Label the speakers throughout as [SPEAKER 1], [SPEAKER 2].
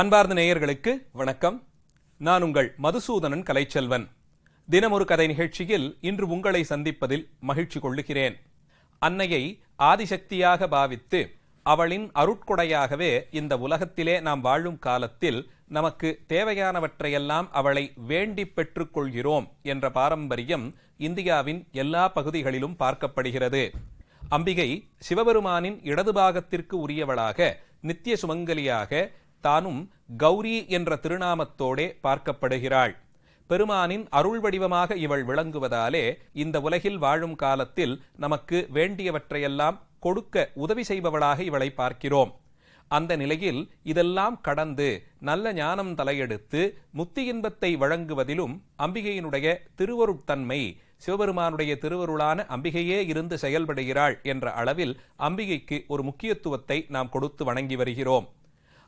[SPEAKER 1] அன்பார்ந்த நேயர்களுக்கு வணக்கம். நான் உங்கள் மதுசூதனன் கலைச்செல்வன். தினமொரு கதை நிகழ்ச்சியில் இன்று உங்களை சந்திப்பதில் மகிழ்ச்சி கொள்ளுகிறேன். அன்னையை ஆதிசக்தியாக பாவித்து அவளின் அருட்கொடையாகவே இந்த உலகத்திலே நாம் வாழும் காலத்தில் நமக்கு தேவையானவற்றையெல்லாம் அவளை வேண்டி பெற்றுக்கொள்கிறோம் என்ற பாரம்பரியம் இந்தியாவின் எல்லா பகுதிகளிலும் பார்க்கப்படுகிறது. அம்பிகை சிவபெருமானின் இடது பாகத்திற்கு உரியவளாக நித்திய சுமங்கலியாக தானும் கௌரி என்ற திருநாமத்தோடே பார்க்கப்படுகிறாள். பெருமானின் அருள் வடிவமாக இவள் விளங்குவதாலே இந்த உலகில் வாழும் காலத்தில் நமக்கு வேண்டியவற்றையெல்லாம் கொடுக்க உதவி செய்பவளாக இவளை பார்க்கிறோம். அந்த நிலையில் இதெல்லாம் கடந்து நல்ல ஞானம் தலையெடுத்து முத்தி இன்பத்தை வழங்குவதிலும் அம்பிகையினுடைய திருவருட்தன்மை சிவபெருமானுடைய திருவருளான அம்பிகையே இருந்து செயல்படுகிறாள் என்ற அளவில் அம்பிகைக்கு ஒரு முக்கியத்துவத்தை நாம் கொடுத்து வணங்கி வருகிறோம்.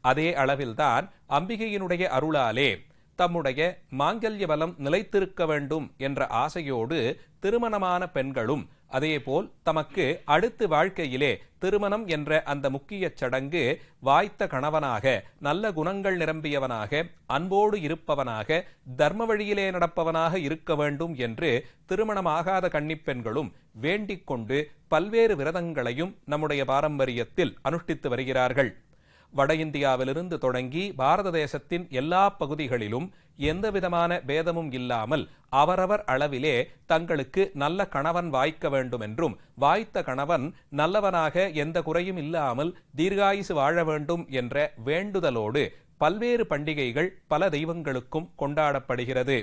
[SPEAKER 1] அதே அளவில்தான் அம்பிகையினுடைய அருளாலே தம்முடைய மாங்கல்ய பலம் நிலைத்திருக்க வேண்டும் என்ற ஆசையோடு திருமணமான பெண்களும் அதேபோல் தமக்கு அடுத்து வாழ்க்கையிலே திருமணம் என்ற அந்த முக்கிய சடங்கு வாய்த்த கணவனாக நல்ல குணங்கள் நிரம்பியவனாக அன்போடு இருப்பவனாக தர்ம வழியிலே நடப்பவனாக இருக்க வேண்டும் என்று திருமணமாகாத கன்னிப்பெண்களும் வேண்டிக் கொண்டு பல்வேறு விரதங்களையும் நம்முடைய பாரம்பரியத்தில் அனுஷ்டித்து வருகிறார்கள். வட இந்தியாவிலிருந்து தொடங்கி பாரத தேசத்தின் எல்லா பகுதிகளிலும் எந்த விதமான பேதமும் இல்லாமல் அவரவர் அளவிலே தங்களுக்கு நல்ல கணவன் வாய்க்க வேண்டும் என்றும் வாய்த்த கணவன் நல்லவனாக எந்த குறையும் இல்லாமல் தீர்காயுசு வாழ வேண்டும் என்ற வேண்டுதலோடு பல்வேறு பண்டிகைகள் பல தெய்வங்களுக்கும் கொண்டாடப்படுகிறது.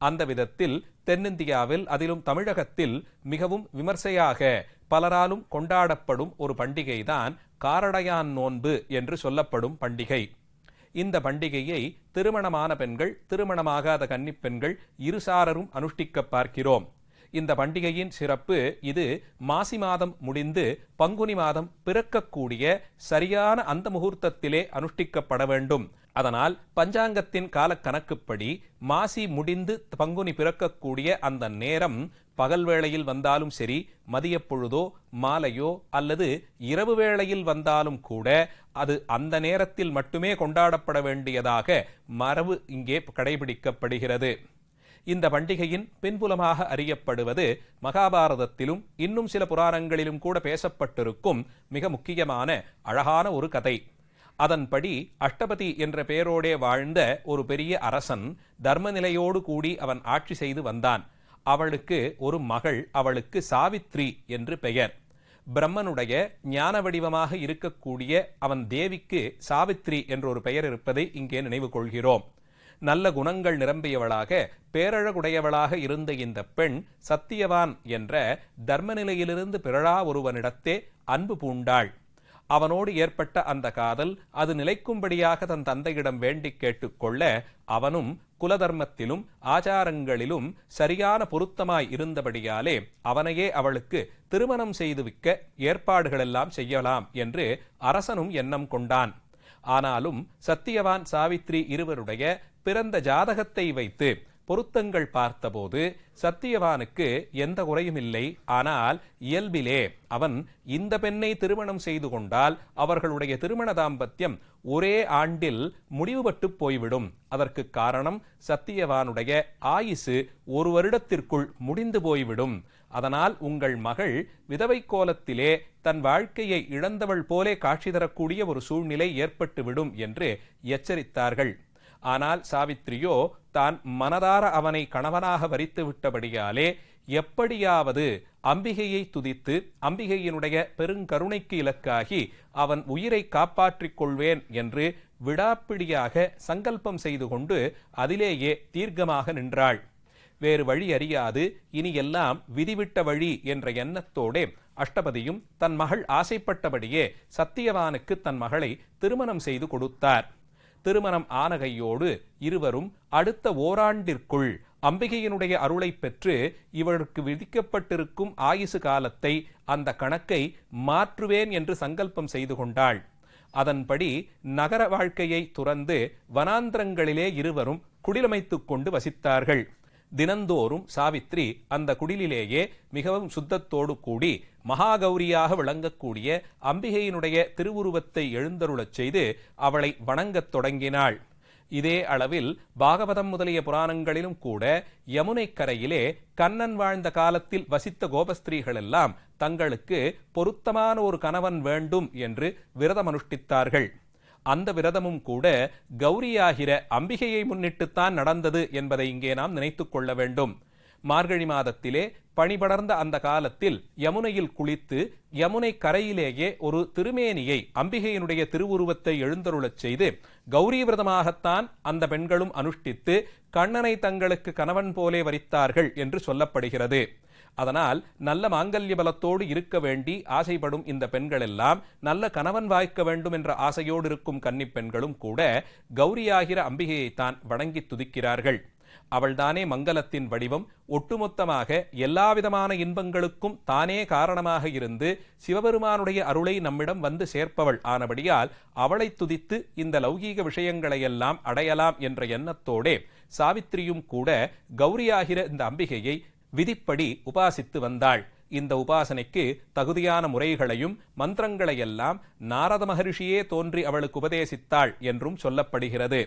[SPEAKER 1] அந்த விதத்தில் தென்னிந்தியாவில் அதிலும் தமிழகத்தில் மிகவும் விமர்சையாக பலராலும் கொண்டாடப்படும் ஒரு பண்டிகைதான் காரடையான் நோன்பு என்று சொல்லப்படும் பண்டிகை. இந்த பண்டிகையை திருமணமான பெண்கள் திருமணமாகாத கன்னிப்பெண்கள் இருசாரரும் அனுஷ்டிக்க பார்க்கிறோம். இந்த பண்டிகையின் சிறப்பு இது மாசி மாதம் முடிந்து பங்குனி மாதம் பிறக்கக்கூடிய சரியான அந்த முகூர்த்தத்திலே அனுஷ்டிக்கப்பட வேண்டும். அதனால் பஞ்சாங்கத்தின் காலக்கணக்குப்படி மாசி முடிந்து பங்குனி பிறக்கக்கூடிய அந்த நேரம் பகல் வேளையில் வந்தாலும் சரி மதியப்பொழுதோ மாலையோ அல்லது இரவு வேளையில் வந்தாலும் கூட அது அந்த நேரத்தில் மட்டுமே கொண்டாடப்பட வேண்டியதாக மரபு இங்கே கடைபிடிக்கப்படுகிறது. இந்த பண்டிகையின் பின்புலமாக அறியப்படுவது மகாபாரதத்திலும் இன்னும் சில புராணங்களிலும் கூட பேசப்பட்டிருக்கும் மிக முக்கியமான அழகான ஒரு கதை. அதன்படி அஷ்டபதி என்ற பெயரோடே வாழ்ந்த ஒரு பெரிய அரசன் தர்மநிலையோடு கூடி அவன் ஆட்சி செய்து வந்தான். அவளுக்கு ஒரு மகள் அவளுக்கு சாவித்ரி என்று பெயர். பிரம்மனுடைய ஞான வடிவமாக இருக்கக்கூடிய அவன் தேவிக்கு சாவித்ரி என்ற ஒரு பெயர் இருப்பதை இங்கே நினைவு கொள்கிறோம். நல்ல குணங்கள் நிரம்பியவளாக பேரழகுடையவளாக இருந்த இந்த பெண் சத்தியவான் என்ற தர்மநிலையிலிருந்து பிறழா ஒருவனிடத்தே அன்பு பூண்டாள். அவனோடு ஏற்பட்ட அந்த காதல் அது நிலைக்கும்படியாக தன் தந்தையிடம் வேண்டி கேட்டுக்கொள்ள அவனும் குலதர்மத்திலும் ஆச்சாரங்களிலும் சரியான பொருத்தமாய் இருந்தபடியாலே அவனையே அவளுக்கு திருமணம் செய்து விற்க ஏற்பாடுகளெல்லாம் செய்யலாம் என்று அரசனும் எண்ணம் கொண்டான். ஆனாலும் சத்தியவான் சாவித்ரி இருவருடைய பிறந்த ஜாதகத்தை வைத்து பொருத்தங்கள் பார்த்தபோது சத்தியவானுக்கு எந்த குறையும் இல்லை. ஆனால் இயல்பிலே அவன் இந்த பெண்ணை திருமணம் செய்து கொண்டால் அவர்களுடைய திருமண தாம்பத்தியம் ஒரே ஆண்டில் முடிவுபட்டு போய்விடும். அதற்கு காரணம் சத்தியவானுடைய ஆயுசு ஒரு வருடத்திற்குள் முடிந்து போய்விடும். அதனால் உங்கள் மகள் விதவை கோலத்திலே தன் வாழ்க்கையை இழந்தவள் போலே காட்சி தரக்கூடிய ஒரு சூழ்நிலை ஏற்பட்டுவிடும் என்று எச்சரித்தார்கள். ஆனால் சாவித்ரியோ தான் மனதார அவனை கணவனாக வரித்து விட்டபடியாலே எப்படியாவது அம்பிகையை துதித்து அம்பிகையினுடைய பெருங்கருணைக்கு இலக்காகி அவன் உயிரை காப்பாற்றிக் கொள்வேன் என்று விடாப்பிடியாக சங்கல்பம் செய்து கொண்டு அதிலேயே தீர்க்கமாக நின்றாள். வேறு வழி அறியாது. இனி எல்லாம் விதிவிட்ட வழி என்ற எண்ணத்தோடே அஷ்டபதியும் தன் மகள் ஆசைப்பட்டபடியே சத்தியவானுக்கு தன் மகளை திருமணம் செய்து கொடுத்தார். திருமணம் ஆனகையோடு இருவரும் அடுத்த ஓராண்டிற்குள் அம்பிகையினுடைய அருளை பெற்று இவருக்கு விதிக்கப்பட்டிருக்கும் ஆயுசு காலத்தை அந்த கணக்கை மாற்றுவேன் என்று சங்கல்பம் செய்து கொண்டாள். அதன்படி நகர வாழ்க்கையை துறந்து வனாந்திரங்களிலே இருவரும் குடிலமைத்துக் கொண்டு வசித்தார்கள். தினந்தோறும் சாவித்ரி அந்த குடிலிலேயே மிகவும் சுத்தத்தோடு கூடி மகாகௌரியாக விளங்கக்கூடிய அம்பிகையினுடைய திருவுருவத்தை எழுந்தருளச் செய்து அவளை வணங்கத் தொடங்கினாள். இதே அளவில் பாகவதம் முதலிய புராணங்களிலும் கூட யமுனை கரையிலே கண்ணன் வாழ்ந்த காலத்தில் வசித்த கோபஸ்திரீகள் எல்லாம் தங்களுக்கு பொருத்தமான ஒரு கணவன் வேண்டும் என்று விரதம் அனுஷ்டித்தார்கள் அந்த விரதமும் கூட கௌரியாகிற அம்பிகையை முன்னிட்டுத்தான் நடந்தது என்பதை இங்கே நாம் நினைத்து கொள்ள வேண்டும். மார்கழி மாதத்திலே பணிபடர்ந்த அந்த காலத்தில் யமுனையில் குளித்து யமுனை கரையிலேயே ஒரு திருமேனியை அம்பிகையினுடைய திருவுருவத்தை எழுந்தருளச் செய்து கௌரி விரதமாகத்தான் அந்த பெண்களும் அனுஷ்டித்து கண்ணனை தங்களுக்கு கணவன் போலே வரித்தார்கள் என்று சொல்லப்படுகிறது. அதனால் நல்ல மாங்கல்ய பலத்தோடு இருக்க வேண்டி ஆசைப்படும் இந்த பெண்கள் எல்லாம் நல்ல கணவன் வாய்க்க வேண்டும் என்ற ஆசையோடு இருக்கும் கன்னிப் பெண்களும் கூட கௌரியாகிற அம்பிகையைத்தான் வணங்கி துதிக்கிறார்கள். அவள்தானே மங்களத்தின் வடிவம். ஒட்டுமொத்தமாக எல்லாவிதமான இன்பங்களுக்கும் தானே காரணமாக இருந்து சிவபெருமானுடைய அருளை நம்மிடம் வந்து சேர்ப்பவள் ஆனபடியால் அவளை துதித்து இந்த லௌகீக விஷயங்களையெல்லாம் அடையலாம் என்ற எண்ணத்தோடே சாவித்திரியும் கூட கௌரியாகிற இந்த அம்பிகையை விதிப்படி உபாசித்து வந்தாள். இந்த உபாசனைக்கு தகுதியான முறைகளையும் மந்திரங்களையெல்லாம் நாரத மகரிஷியே தோன்றி அவளுக்கு உபதேசித்தாள் என்றும் சொல்லப்படுகிறது.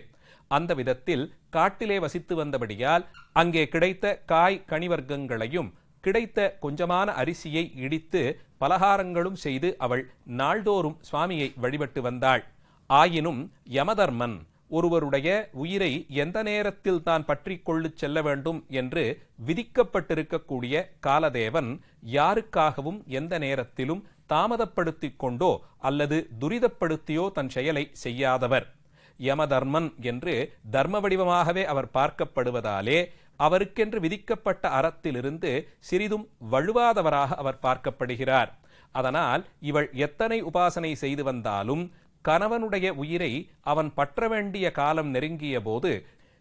[SPEAKER 1] அந்த விதத்தில் காட்டிலே வசித்து வந்தபடியால் அங்கே கிடைத்த காய் கனிவர்க்கங்களையும் கிடைத்த கொஞ்சமான அரிசியை இடித்து பலகாரங்களும் செய்து அவள் நாள்தோறும் சுவாமியை வழிபட்டு வந்தாள். ஆயினும் யமதர்மன் ஒருவருடைய உயிரை எந்த நேரத்தில் தான் பற்றி கொள்ளு செல்ல வேண்டும் என்று விதிக்கப்பட்டிருக்கக்கூடிய காலதேவன் யாருக்காகவும் எந்த நேரத்திலும் தாமதப்படுத்தி கொண்டோ அல்லது துரிதப்படுத்தியோ தன் செயலை செய்யாதவர். யமதர்மன் என்று தர்ம வடிவமாகவே அவர் பார்க்கப்படுவதாலே அவருக்கென்று விதிக்கப்பட்ட அறத்திலிருந்து சிறிதும் வழுவாதவராக அவர் பார்க்கப்படுகிறார். அதனால் இவள் எத்தனை உபாசனை செய்து வந்தாலும் கணவனுடைய உயிரை அவன் பற்ற வேண்டிய காலம் நெருங்கிய போது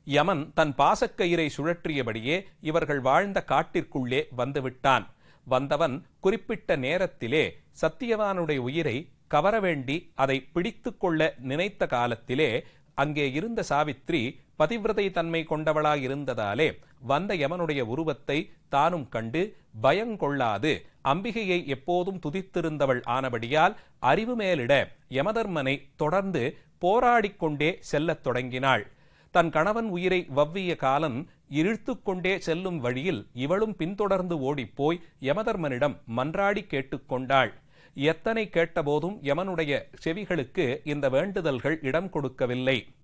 [SPEAKER 1] யமன் தன் பாசக்கயிறை சுழற்றியபடியே இவர்கள் வாழ்ந்த காட்டிற்குள்ளே வந்துவிட்டான். வந்தவன் குறிப்பிட்ட நேரத்திலே சத்தியவானுடைய உயிரை கவர வேண்டி அதை பிடித்து கொள்ள நினைத்த காலத்திலே அங்கே இருந்த சாவித்ரி பதிவிரதை தன்மை கொண்டவளாயிருந்ததாலே வந்த யமனுடைய உருவத்தை தானும் கண்டு பயங்கொள்ளாது அம்பிகையை எப்போதும் துதித்திருந்தவள் ஆனபடியால் அறிவு மேலிட யமதர்மனை தொடர்ந்து போராடிக் கொண்டே செல்லத் தொடங்கினாள். தன் கணவன் உயிரை வவ்விய காலன் இழுத்து கொண்டே செல்லும் வழியில் இவளும் பின்தொடர்ந்து ஓடிப்போய் யமதர்மனிடம் மன்றாடி கேட்டுக்கொண்டாள் எத்தனை கேட்டபோதும் யமனுடைய செவிகளுக்கு இந்த வேண்டுதல்கள் இடம் கொடுக்கவில்லை.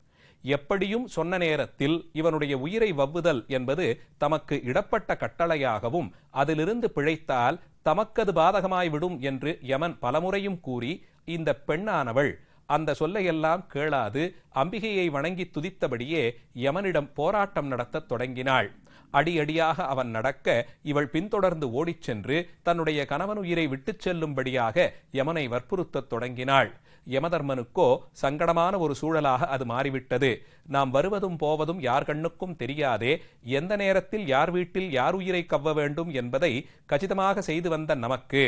[SPEAKER 1] எப்படியும் சொன்ன நேரத்தில் இவனுடைய உயிரை வவ்வுதல் என்பது தமக்கு இடப்பட்ட கட்டளையாகவும் அதிலிருந்து பிழைத்தால் தமக்கது பாதகமாய் விடும் என்று யமன் பலமுறையும் கூறி இந்த பெண்ணானவள் அந்த சொல்லையெல்லாம் கேளாது அம்பிகையை வணங்கி துதித்தபடியே யமனிடம் போராட்டம் நடத்தத் தொடங்கினாள். அடியடியாக அவன் நடக்க இவள் பின்தொடர்ந்து ஓடிச் சென்று தன்னுடைய கணவன் உயிரை விட்டுச் செல்லும்படியாக யமனை வற்புறுத்தத் தொடங்கினாள். யமதர்மனுக்கோ சங்கடமான ஒரு சூழலாக அது மாறிவிட்டது. நாம் வருவதும் போவதும் யார் கண்ணுக்கும் தெரியாதே எந்த நேரத்தில் யார் வீட்டில் யார் உயிரை கவ்வ வேண்டும் என்பதை கச்சிதமாக செய்து வந்த நமக்கு.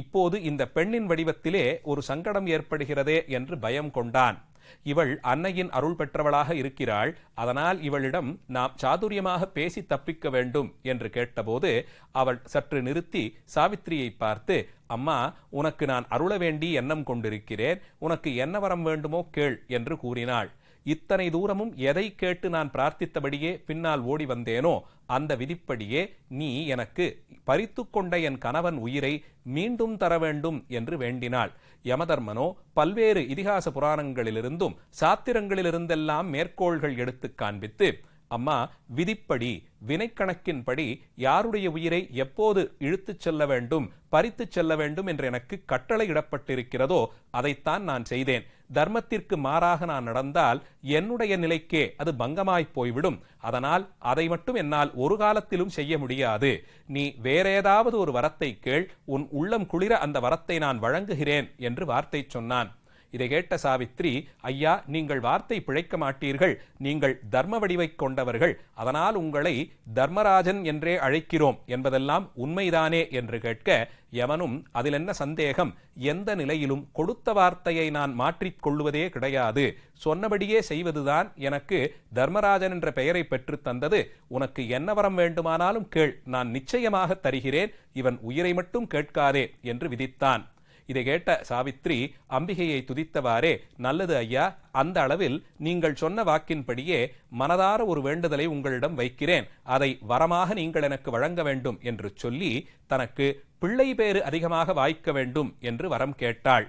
[SPEAKER 1] இப்போது இந்த பெண்ணின் வடிவத்திலே ஒரு சங்கடம் ஏற்படுகிறதே என்று பயம் கொண்டான். இவள் அன்னையின் அருள் பெற்றவளாக இருக்கிறாள். அதனால் இவளிடம் நாம் சாதுரியமாக பேசி தப்பிக்க வேண்டும் என்று கேட்டபோது அவள் சற்று நிறுத்தி சாவித்திரியை பார்த்து அம்மா உனக்கு நான் அருள வேண்டி எண்ணம் கொண்டிருக்கிறேன். உனக்கு என்ன வரம் வேண்டுமோ கேள் என்று கூறினாள். இத்தனை தூரமும் எதை கேட்டு நான் பிரார்த்தித்தபடியே பின்னால் ஓடி வந்தேனோ அந்த விதிப்படியே நீ எனக்கு பறித்து கொண்ட என் கணவன் உயிரை மீண்டும் தர வேண்டும் என்று வேண்டினாள். யமதர்மனோ பல்வேறு இதிகாச புராணங்களிலிருந்தும் சாத்திரங்களிலிருந்தெல்லாம் மேற்கோள்கள் எடுத்து காண்பித்து அம்மா விதிப்படி வினைக்கணக்கின்படி யாருடைய உயிரை எப்போது இழுத்துச் செல்ல வேண்டும் பறித்துச் செல்ல வேண்டும் என்று எனக்கு கட்டளையிடப்பட்டிருக்கிறதோ அதைத்தான் நான் செய்தேன். தர்மத்திற்கு மாறாக நான் நடந்தால் என்னுடைய நிலைக்கே அது பங்கமாய் போய்விடும். அதனால் அதை மட்டும் என்னால் ஒரு காலத்திலும் செய்ய முடியாது. நீ வேறேதாவது ஒரு வரத்தை கேள் உன் உள்ளம் குளிர அந்த வரத்தை நான் வழங்குகிறேன் என்று வார்த்தை சொன்னான். இதை கேட்ட சாவித்ரி ஐயா நீங்கள் வார்த்தை பிழைக்க மாட்டீர்கள். நீங்கள் தர்ம வடிவைக் கொண்டவர்கள். அதனால் உங்களை தர்மராஜன் என்றே அழைக்கிறோம் என்பதெல்லாம் உண்மைதானே? என்று கேட்க எவனும் அதில் என்ன சந்தேகம்? எந்த நிலையிலும் கொடுத்த வார்த்தையை நான் மாற்றிக் கொள்வதே கிடையாது. சொன்னபடியே செய்வதுதான் எனக்கு தர்மராஜன் என்ற பெயரை பெற்றுத் தந்தது. உனக்கு என்ன வரம் வேண்டுமானாலும் கேள். நான் நிச்சயமாக தருகிறேன். இவன் உயிரை மட்டும் கேட்காதே என்று விதித்தான். இதை கேட்ட சாவித்ரி அம்பிகையை துதித்தவாறே நல்லது ஐயா அந்த அளவில் நீங்கள் சொன்ன வாக்கின்படியே மனதார ஒரு வேண்டுதலை உங்களிடம் வைக்கிறேன். அதை வரமாக நீங்கள் எனக்கு வழங்க வேண்டும் என்று சொல்லி தனக்கு பிள்ளை பேறு அதிகமாக வாய்க்க வேண்டும் என்று வரம் கேட்டாள்.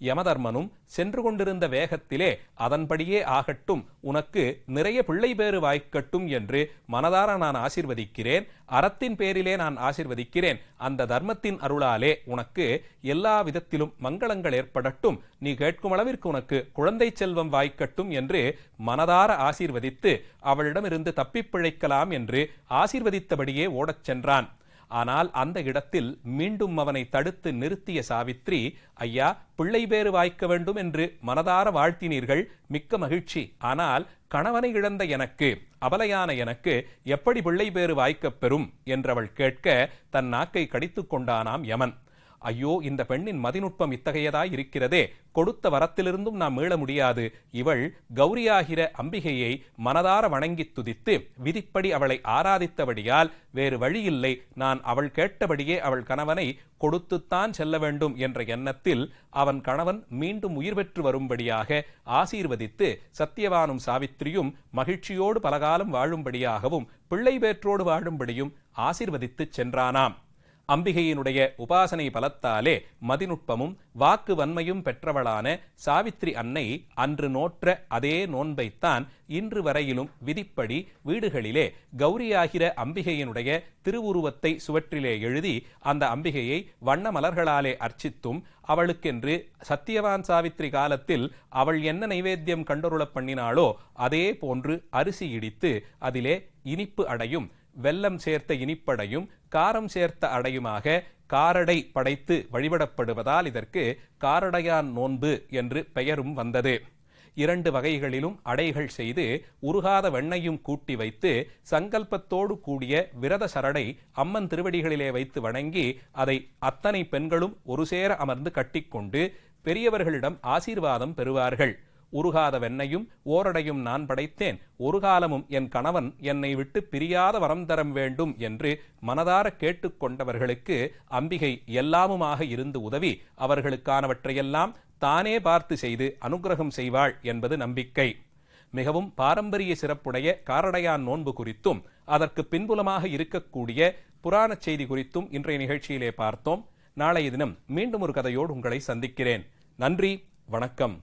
[SPEAKER 1] யமதர்மனும் சென்று கொண்டிருந்த வேகத்திலே அதன்படியே ஆகட்டும் உனக்கு நிறைய பிள்ளை பேறு வாய்க்கட்டும் என்று மனதார நான் ஆசிர்வதிக்கிறேன் அறத்தின் பேரிலே நான் ஆசிர்வதிக்கிறேன். அந்த தர்மத்தின் அருளாலே உனக்கு எல்லா விதத்திலும் மங்களங்கள் ஏற்படட்டும். நீ கேட்கும் அளவிற்கு உனக்கு குழந்தை செல்வம் வாய்க்கட்டும் என்று மனதார ஆசீர்வதித்து அவளிடமிருந்து தப்பிப் பிழைக்கலாம் என்று ஆசிர்வதித்தபடியே ஓடச் சென்றான். ஆனால் அந்த இடத்தில் மீண்டும் அவனை தடுத்து நிறுத்திய சாவித்ரி ஐயா பிள்ளை பேறு வாய்க்க வேண்டும் என்று மனதார வாழ்த்தினீர்கள் மிக்க மகிழ்ச்சி. ஆனால் கணவனை இழந்த எனக்கு அபலையான எனக்கு எப்படி பிள்ளை பேறு வாய்க்கப் பெறும்? என்றவள் கேட்க தன் நாக்கை கடித்துக் கொண்டானாம் யமன். ஐயோ இந்த பெண்ணின் மதிநுட்பம் இத்தகையதாய் இருக்கிறதே. கொடுத்த வரத்திலிருந்தும் நாம் மீள முடியாது. இவள் கௌரியாகிற அம்பிகையை மனதார வணங்கி துதித்து விதிப்படி அவளை ஆராதித்தபடியால் வேறு வழியில்லை. நான் அவள் கேட்டபடியே அவள் கணவனை கொடுத்துத்தான் செல்ல வேண்டும் என்ற எண்ணத்தில் அவன் கணவன் மீண்டும் உயிர் பெற்று வரும்படியாக ஆசீர்வதித்து சத்தியவானும் சாவித்திரியும் மகிழ்ச்சியோடு பலகாலம் வாழும்படியாகவும் பிள்ளை பேற்றோடு வாழும்படியும் ஆசீர்வதித்துச் சென்றானாம். அம்பிகையினுடைய உபாசனை பலத்தாலே மதிநுட்பமும் வாக்கு வன்மையும் பெற்றவளான சாவித்ரி அன்னை அன்று நோற்ற அதே நோன்பைத்தான் இன்று வரையிலும் விதிப்படி வீடுகளிலே கௌரியாகிற அம்பிகையினுடைய திருவுருவத்தை சுவற்றிலே எழுதி அந்த அம்பிகையை வண்ண மலர்களாலே அர்ச்சித்தும் அவளுக்கென்று சத்தியவான் சாவித்ரி காலத்தில் அவள் என்ன நைவேத்தியம் கண்டொருளப் பண்ணினாளோ அதே போன்று அரிசி இடித்து அதிலே இனிப்பு அடையும். வெல்லம் சேர்த்த இனிப்படையும் காரம் சேர்த்த அடையுமாக காரடை படைத்து வழிபடப்படுவதால் இதற்கு காரடையான் நோன்பு என்று பெயரும் வந்தது. இரண்டு வகைகளிலும் அடைகள் செய்து உருகாத வெண்ணையும் கூட்டி வைத்து சங்கல்பத்தோடு கூடிய விரத சரடை அம்மன் திருவடிகளிலே வைத்து வணங்கி அதை அத்தனை பெண்களும் ஒரு சேர அமர்ந்து கட்டிக்கொண்டு பெரியவர்களிடம் ஆசீர்வாதம் பெறுவார்கள். உருகாத வெண்ணையும் ஓரடையும் நான் படைத்தேன். ஒரு காலமும் என் கணவன் என்னை விட்டு பிரியாத வரம் தரம் வேண்டும் என்று மனதார கேட்டுக்கொண்டவர்களுக்கு அம்பிகை எல்லாமுமாக இருந்து உதவி அவர்களுக்கானவற்றையெல்லாம் தானே பார்த்து செய்து அனுகிரகம் செய்வாள் என்பது நம்பிக்கை. மிகவும் பாரம்பரிய சிறப்புடைய காரடையான் நோன்பு குறித்தும் அதற்கு பின்புலமாக இருக்கக்கூடிய புராணச் செய்தி குறித்தும் இன்றைய நிகழ்ச்சியிலே பார்த்தோம். நாளைய தினம் மீண்டும் ஒரு கதையோடு உங்களை சந்திக்கிறேன். நன்றி வணக்கம்.